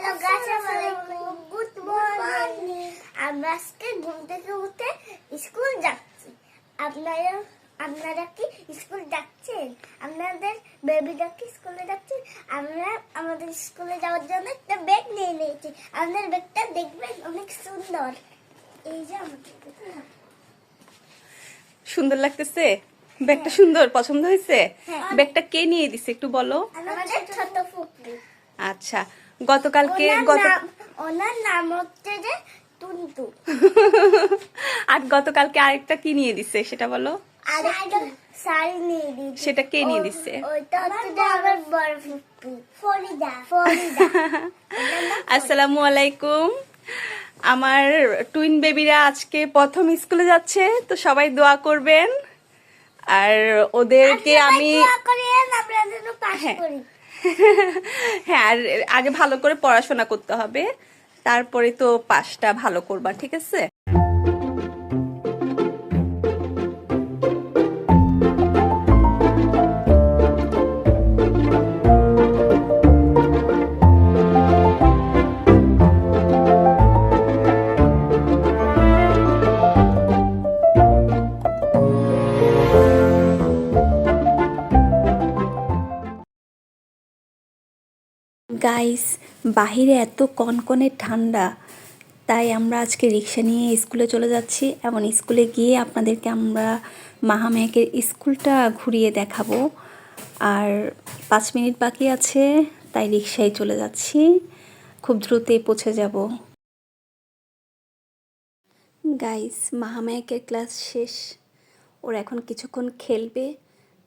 Hello গাছ good morning আমরা আজকে ঘুম থেকে উঠে স্কুল যাচ্ছি। আপনারা আপনারা কি স্কুল যাচ্ছেন? আপনাদের বেবিরা কি স্কুলে যাচ্ছেন আমরা আমাদের স্কুলে যাওয়ার জন্য একটা ব্যাগ নিয়ে নিয়েছি। আপনার ব্যাগটা দেখবেন অনেক সুন্দর। এই যে আমাদের সুন্দর লাগতেছে? ব্যাগটা সুন্দর? পছন্দ হয়েছে? হ্যাঁ। ব্যাগটা কে নিয়ে দিছে একটু বলো? আচ্ছা। গতকালকে ওনার গত নাম ওনার নাম হচ্ছে যে টুনটু। আর গতকালকে আরেকটা কি নিয়ে দিছে সেটা বলো? সেটা কে নিয়ে ফরিদা। আসসালামু আলাইকুম। আমার টুইন বেবিরা আজকে প্রথম স্কুলে যাচ্ছে তো সবাই দোয়া করবেন। আর ওদেরকে আমি হ্যাঁ। হ্যাঁ আর আগে ভালো করে পড়াশোনা করতে হবে। তারপরে তো পাশটা ভালো করবা, ঠিক আছে? গাইস বাহিরে এত কনকনে ঠান্ডা, তাই আমরা আজকে রিক্সা নিয়ে স্কুলে চলে যাচ্ছি। এবং স্কুলে গিয়ে আপনাদেরকে আমরা মাহামেকের স্কুলটা ঘুরিয়ে দেখাবো। আর পাঁচ মিনিট বাকি আছে, তাই রিক্সায় চলে যাচ্ছি। খুব দ্রুতই পৌঁছে যাব। গাইস মাহামেকের ক্লাস শেষ। ওরা এখন কিছুক্ষণ খেলবে।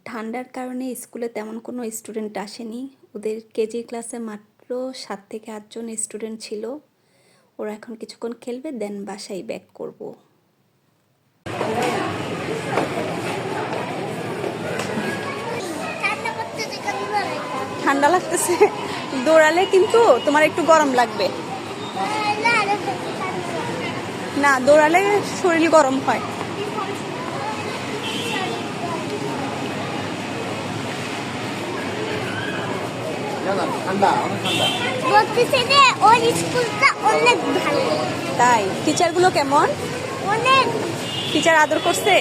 ঠান্ডার কারণে স্কুলে তেমন কোনো স্টুডেন্ট আসেনি। ওদের কেজি ক্লাসে মাত্র সাত থেকে আটজন স্টুডেন্ট ছিল। ওরা এখন কিছুক্ষণ খেলবে, দেন বাসায় ব্যাক করব। ঠান্ডা লাগতেছে। দৌড়ালে কিন্তু তোমার একটু গরম লাগবে। না, দৌড়ালে শরীর গরম হয় ঠান্ডা অনেক ঠান্ডা বলতেছে যে ওর স্কুলটা অনেক ভালো। তাই? টিচারগুলো কেমন? অনেক। টিচার আদর করছে?